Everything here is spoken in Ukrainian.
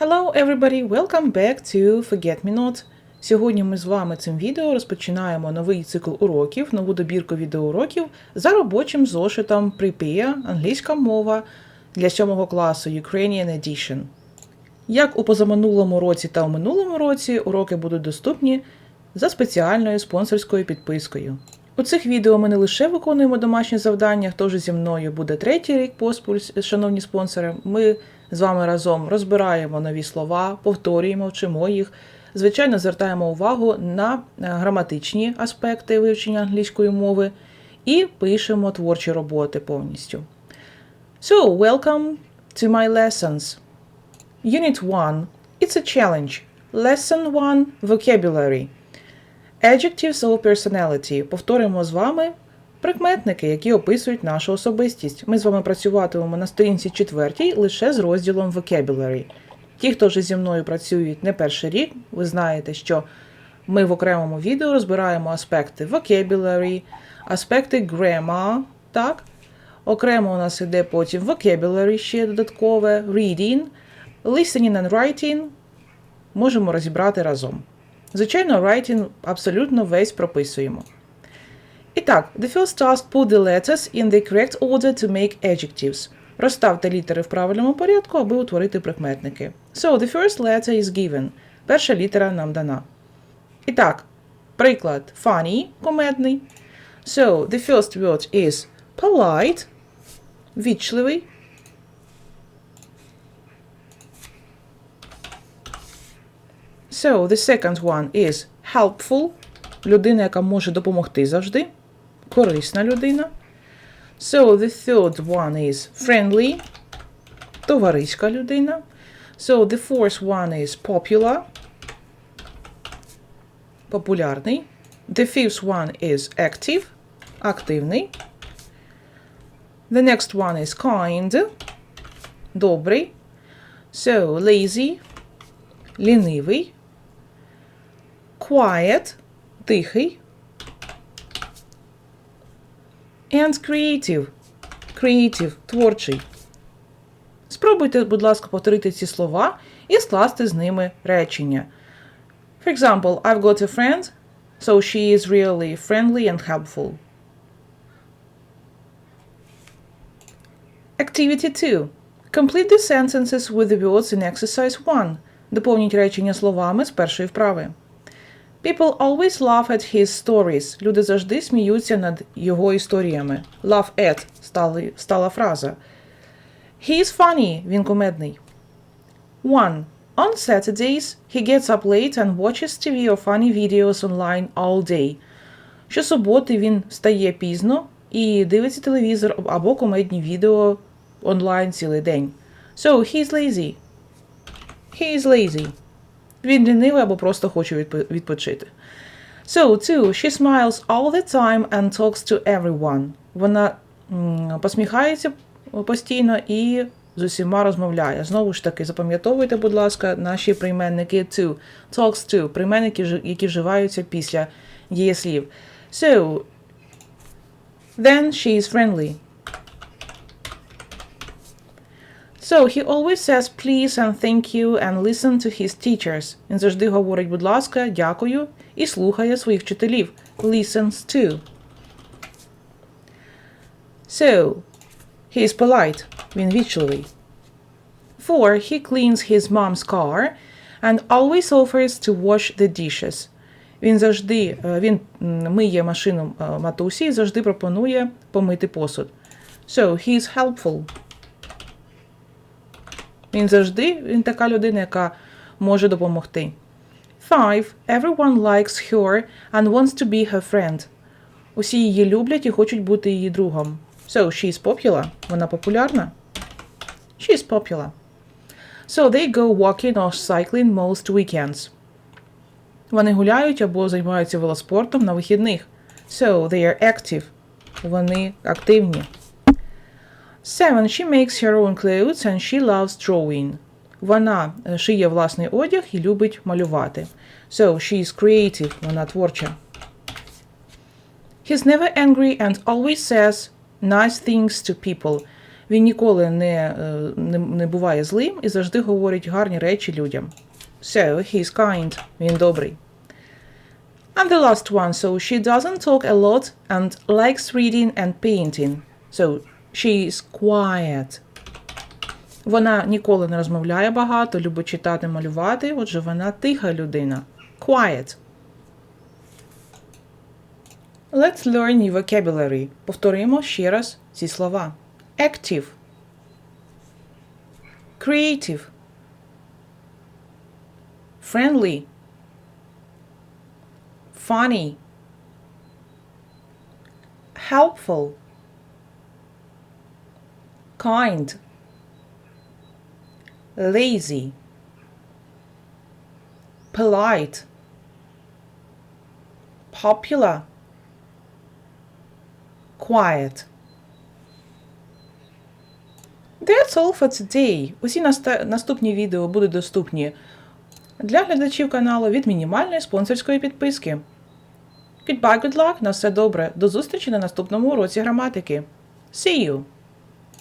Hello everybody, welcome back to Forget Me Not. Сьогодні ми з вами цим відео розпочинаємо новий цикл уроків, нову добірку відеоуроків за робочим зошитом Prepare англійська мова для 7 класу Ukrainian Edition. Як у позаминулому році та у минулому році, уроки будуть доступні за спеціальною спонсорською підпискою. У цих відео ми не лише виконуємо домашні завдання, хто ж зі мною буде третій рік поспіль, шановні спонсори. Ми з вами разом розбираємо нові слова, повторюємо, вчимо їх. Звичайно, звертаємо увагу на е, граматичні аспекти вивчення англійської мови і пишемо творчі роботи повністю. So, welcome to my lessons. Unit 1. It's a challenge. Lesson 1. Vocabulary. Adjectives of personality. Повторимо з вами прикметники, які описують нашу особистість. Ми з вами працюватимемо на сторінці 4 лише з розділом Vocabulary. Ті, хто вже зі мною працюють не перший рік, ви знаєте, що ми в окремому відео розбираємо аспекти vocabulary, аспекти grammar, так? Окремо у нас іде потім vocabulary ще додаткове, reading, listening and writing. Можемо розібрати разом. Звичайно, writing абсолютно весь прописуємо. І так, the first task put the letters in the correct order to make adjectives. Розставте літери в правильному порядку, аби утворити прикметники. So, the first letter is given. Перша літера нам дана. І так, приклад funny, комедний. So, the first word is polite, вічливий. So, the second one is helpful, людина, яка може допомогти завжди. Корисна людина. So, the third one is friendly, товариська людина. So, the fourth one is popular, популярний. The fifth one is active, активний. The next one is kind, добрий. So, lazy, лінивий. Quiet, тихий. And creative. Creative – творчий. Спробуйте, будь ласка, повторити ці слова і скласти з ними речення. For example, I've got a friend, so she is really friendly and helpful. Activity 2. Complete the sentences with the words in exercise 1. Доповніть речення словами з першої вправи. People always laugh at his stories. Люди завжди сміються над його історіями. Laugh at стали, стала фраза. He is funny. Він комедний. 1. On Saturdays, he gets up late and watches TV or funny videos online all day. Щосуботи він встає пізно і дивиться телевізор або комедні відео онлайн цілий день. So, he's lazy. He is lazy. Він лінивий або просто хоче відпо- відпочити. So, two, she smiles all the time and talks to everyone. Вона посміхається постійно і з усіма розмовляє. Знову ж таки, запам'ятовуйте, будь ласка, наші прийменники to. Talks to, прийменники, які вживаються після дієслів. So, then she is friendly. So he always says please and thank you and listen to his teachers. Він завжди говорить, будь ласка, дякую і слухає своїх вчителів. Listens to. So, he is polite. Він вічливий. Four, he cleans his mom's car and always offers to wash the dishes. Він завжди е, він м, миє машину е, матусі і завжди пропонує помити посуд. So, he is helpful. Він завжди він така людина, яка може допомогти. Five. Everyone likes her and wants to be her friend. Усі її люблять і хочуть бути її другом. So, she is popular. Вона популярна. She is popular. So, they go walking or cycling most weekends. Вони гуляють або займаються велоспортом на вихідних. So, they are active. Вони активні. Seven. She makes her own clothes and she loves drawing. Вона е, шиє власний одяг і любить малювати. So, she is creative. Вона творча. He's never angry and always says nice things to people. Він ніколи не, е, не, не буває злим і завжди говорить гарні речі людям. So, he's kind. Він добрий. And the last one, so she doesn't talk a lot and likes reading and painting. So she is quiet. Вона ніколи не розмовляє багато, любить читати, малювати, отже, вона тиха людина. Quiet. Let's learn new vocabulary. Повторимо ще раз ці слова. Active. Creative. Friendly. Funny. Helpful. Kind. Lazy. Polite. Popular. Quiet. That's all for today. Усі наступні відео будуть доступні для глядачів каналу від мінімальної спонсорської підписки. Goodbye, good luck, на все добре. До зустрічі на наступному уроці граматики. See you!